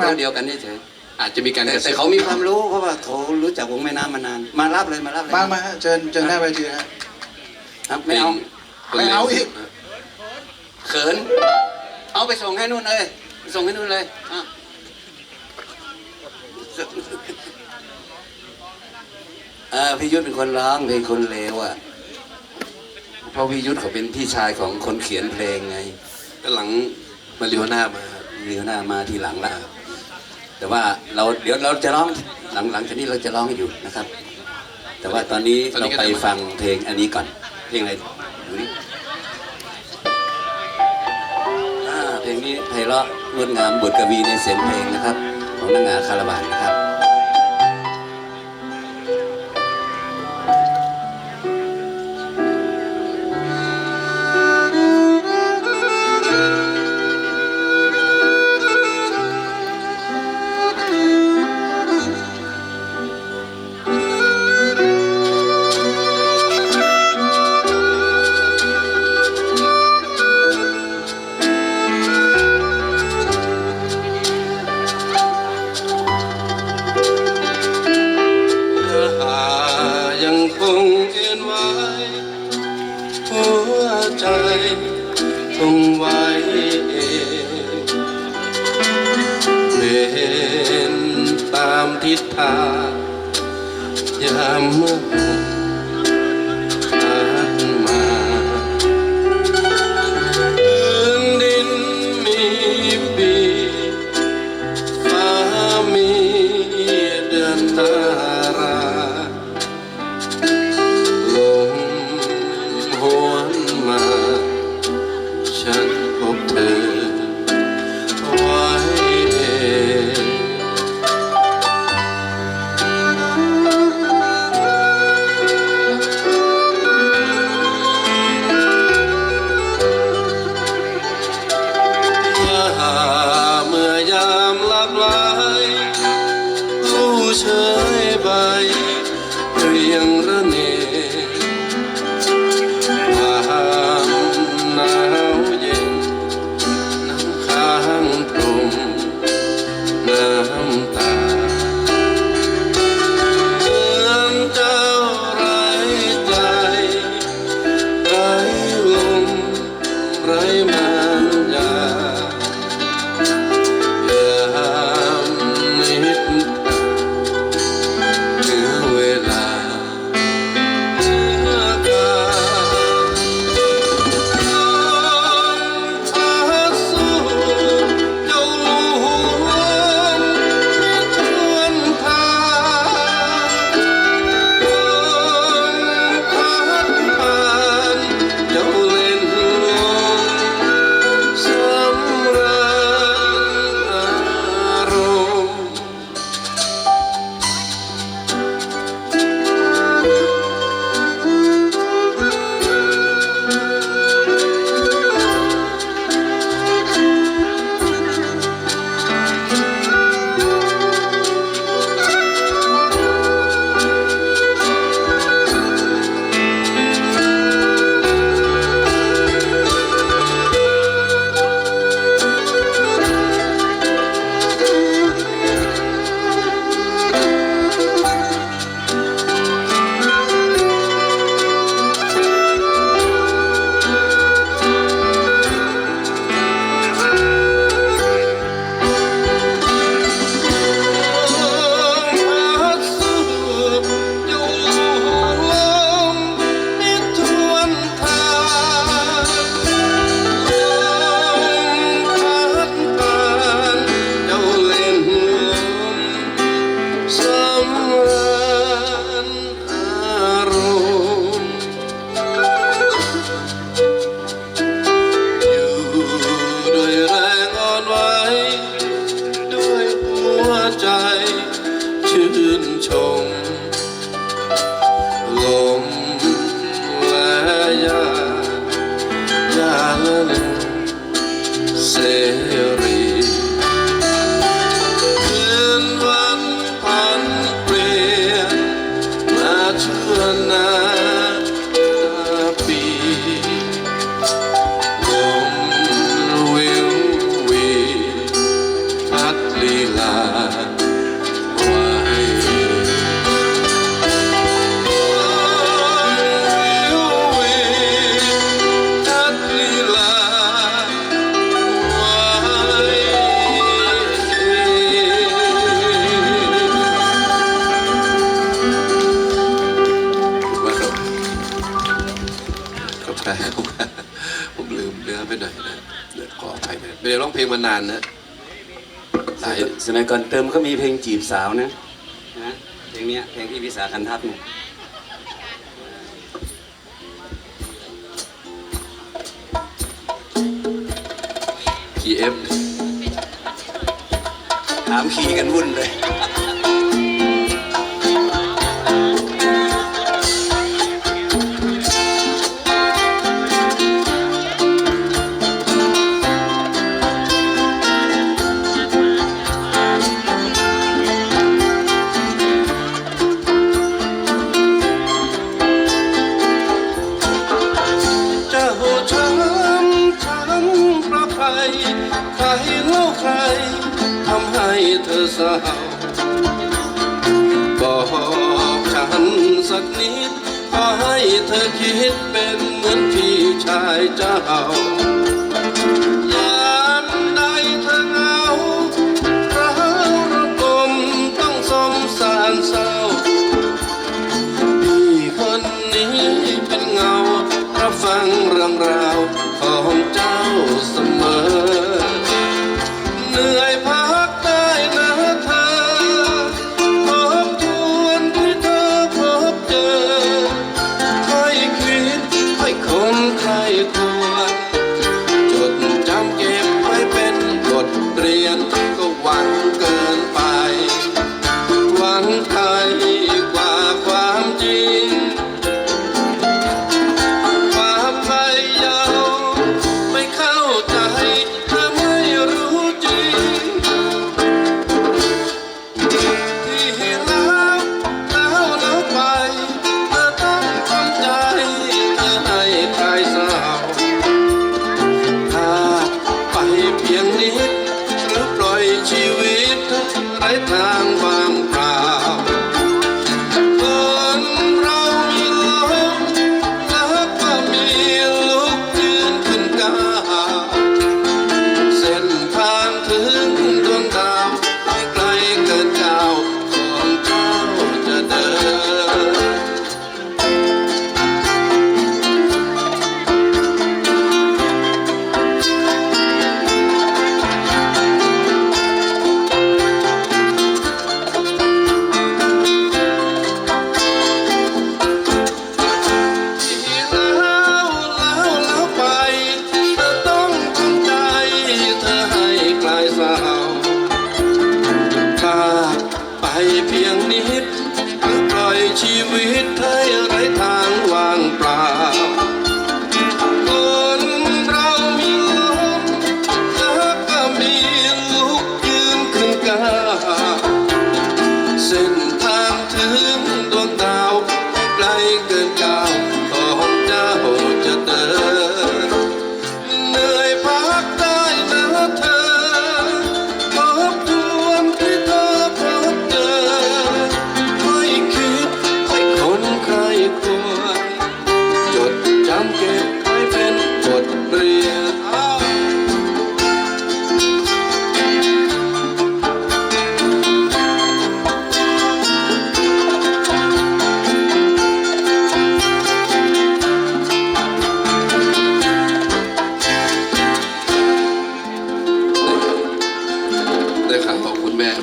มาเดียวกันเฉยอาจจะมีการๆแต่กระแต่ซิบเขามีความรู้เพราะว่าเขารู้จักวงแม่น้ำมานาน มารับเลยมารับเลยมามาฮะเชิญเชิญหน้าเวทีฮะครับไม่เอาคนไม่ลวเอาอีกเขิน เอาไปส่งให้นู่นเลยไปส่งให้นู่นเลยอะเออพี่ยุทธเป็นคนร้องเพลงคนเลวอะเพราะพี่ยุทธเขาเป็นพี่ชายของคนเขียนเพลงไงก็หลังมาริโอน่ามาเรียวหน้ามาทีหลังละ แต่ว่าเราเดี๋ยวเราจะร้องหลังหลังจากนี้เราจะร้องอยู่นะครับ แต่ว่าตอนนี้เราไปฟังเพลงอันนี้ก่อน เพลงอะไรดูนี่เพลงนี้ไพเราะงดงามบทกวีในเสียงเพลงนะครับ ของนางงาคาราวานนะครับ เพลงมานานนะหลายสมัยก่อนเติมก็มีเพลงจีบสาวนะนะเพลงเนี้ยเพลงที่พิสาคันทัพเนี่ยพีเอฟถามขี่กันวุ่นเลย คิดเป็นเหมือนพี่ชายเจ้า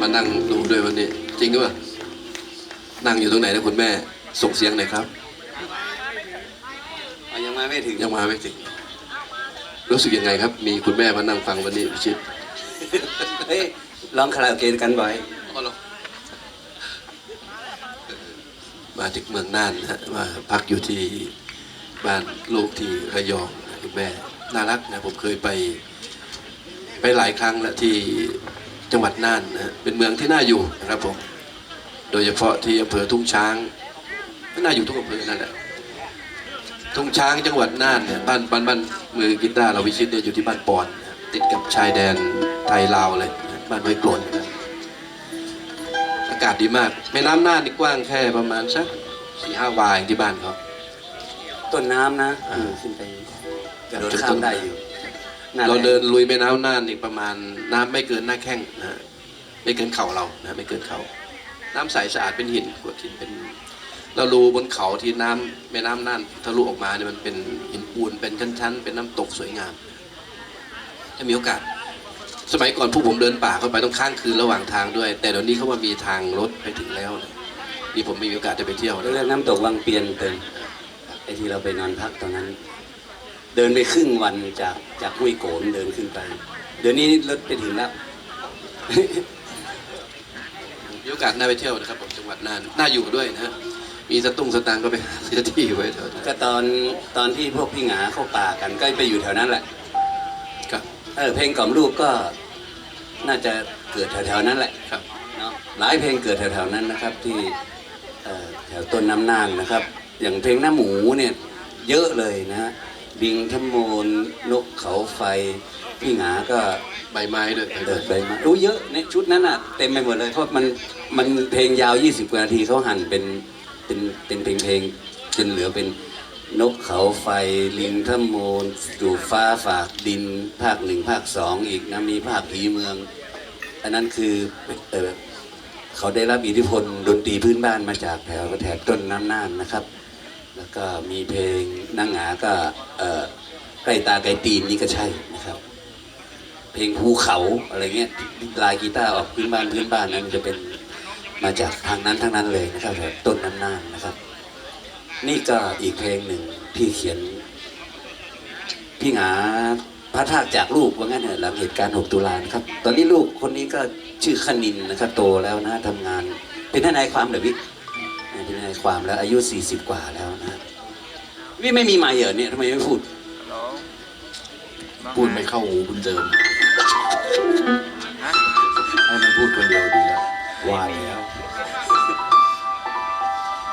ม่มานั่งดูด้วยวันนี้ จริงหรือเปล่านั่งอยู่ตรงไหนนะคุณแม่ ส่งเสียงหน่อยครับเอายังมาไม่ถึงยังมาไม่ถึง รู้สึกยังไงครับ มีคุณแม่มานั่งฟังวันนี้พิชิตเฮ้ยร้องคาราโอเกะกันบ่อยมาจากเมืองน่านนะฮะมาพักอยู่ที่บ้านลูกที่ระยองนะคุณแม่น่ารักนะผมเคยไป ไปหลายครั้งแล้วที่ จังหวัดน่านนะฮะเป็นเมืองที่น่าอยู่นะครับผมโดยเฉพาะที่อำเภอทุ่งช้างไม่น่าอยู่ทุกอำเภอนั่นแหละทุ่งช้างจังหวัดน่านเนี่ยบ้านบ้านบ้านมือกีตาร์เราวิชิตเนี่ยอยู่ที่บ้านปอนนะติดกับชายแดนไทยลาวเลยนะบ้านห้วยกลนนะาศดีมากแม่น้ำน่านนี่กว้างแค่ประมาณสักสี่ห้าวายที่บ้านเขาต้นน้ำนะอ่าอืมขึ้นไปกระโดดข้ามได้อยู่ หน้เราแรงเดินลุยแม่น้ำน่านนี่ประมาณน้ำไม่เกินหน้าแข้งนะฮะไม่เกินเข่าเรานะไม่เกินเข่าน้ำใสสะอาดเป็นหินกรวดหินเป็นเรารูบนเขาที่น้ำแม่น้ำน่านทะลุออกมาเนี่ยมันเป็นหินปูนเป็นชั้นๆ เป็นน้ำตกสวยงาม ถ้ามีโอกาส สมัยก่อนผู้ผมเดินป่าเข้าไปต้องข้างคืนระหว่างทางด้วย แต่เดี๋ยวนี้เขาว่ามีทางรถไปถึงแล้วนะนี่ผมไม่มีโอกาสได้ไปเที่ยวเรื่นะองน้ำตกวังเปียนเติมไอ้ที่เราไปนอนพักตอนนั้น เดินไปครึ่งวันจากจากห้วยโกนเดินขึ้นไป เดี๋ยวนี้รถไปถึงแล้วมีโอกาสน่าไปเที่ยวนะครับผมจังหวัดน่านน่าอยู่ด้วยนะฮะมีสตุ้งสตางค์ก็ไปหาซื้อที่ไว้เถอะก็ตอนตอนที่พวกพี่หงาเข้าป่ากันก็ไปอยู่แถวนั้นแหละครับเออเพลงกล่อมลูกก็น่าจะเกิดแถวๆนั้นแหละครับเนาะหลายเพลงเกิดแถวๆนั้นนะครับ ที่เอ่อแถวต้นน้ำนางนะครับ อย่างเพลงหน้าหมูเนี่ยเยอะเลยนะฮะ บิงทมโมนนกเขาไฟ พี่หงาก็ใบไม้ด้วยเดินไปมาโอ้เยอะในชุดนั้นอะเต็มไปหมดเลยเพราะมันมันเพลงยาว 20กว่านาทีเขาหั่นเป็นเป็นเป็นเพลงเพลงจนเหลือเป็นนกเขาไฟลิงทโมนดูฟ้าฝากดิน ภาคหนึ่งภาคสองอีกนะมีภาคผีเมือง อันนั้นคือเออเขาได้รับอิทธิพลดนตรีพื้นบ้านมาจากแถวแถบต้นน้ำน่านนะครับ แล้วก็มีเพลงนางหงาก็ใกล้ตาไกลตีนนี่ก็ใช่นะครับ เพลงภูเขาอะไรเงี้ยลายกีตาร์ออกพื้นบ้านพื้นบ้านนั้นจะเป็นมาจากทางนั้นทั้งนั้นเลยนะครับต้นน้ำน่านนะครับ นี่ก็อีกเพลงหนึ่งที่เขียนพี่หงาพระธาตุจากลูกว่างั้นเถอหลังเหตุการณ์ 6 ตุลานะครับ ตอนนี้ลูกคนนี้ก็ชื่อคณินนะครับ โตแล้วนะทำงาน เป็นทนายความเหรอวิายความแล้วอายุ 40 กว่าแล้วนะวิไม่มีไมค์เหรอเนี่ยทำไมไม่พูด พูดไม่เข้าหูคุณเจิมให้มันพูดคนเดียวดีแล้ววายแล้ว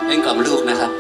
เล่นกล่อมลูกนะครับ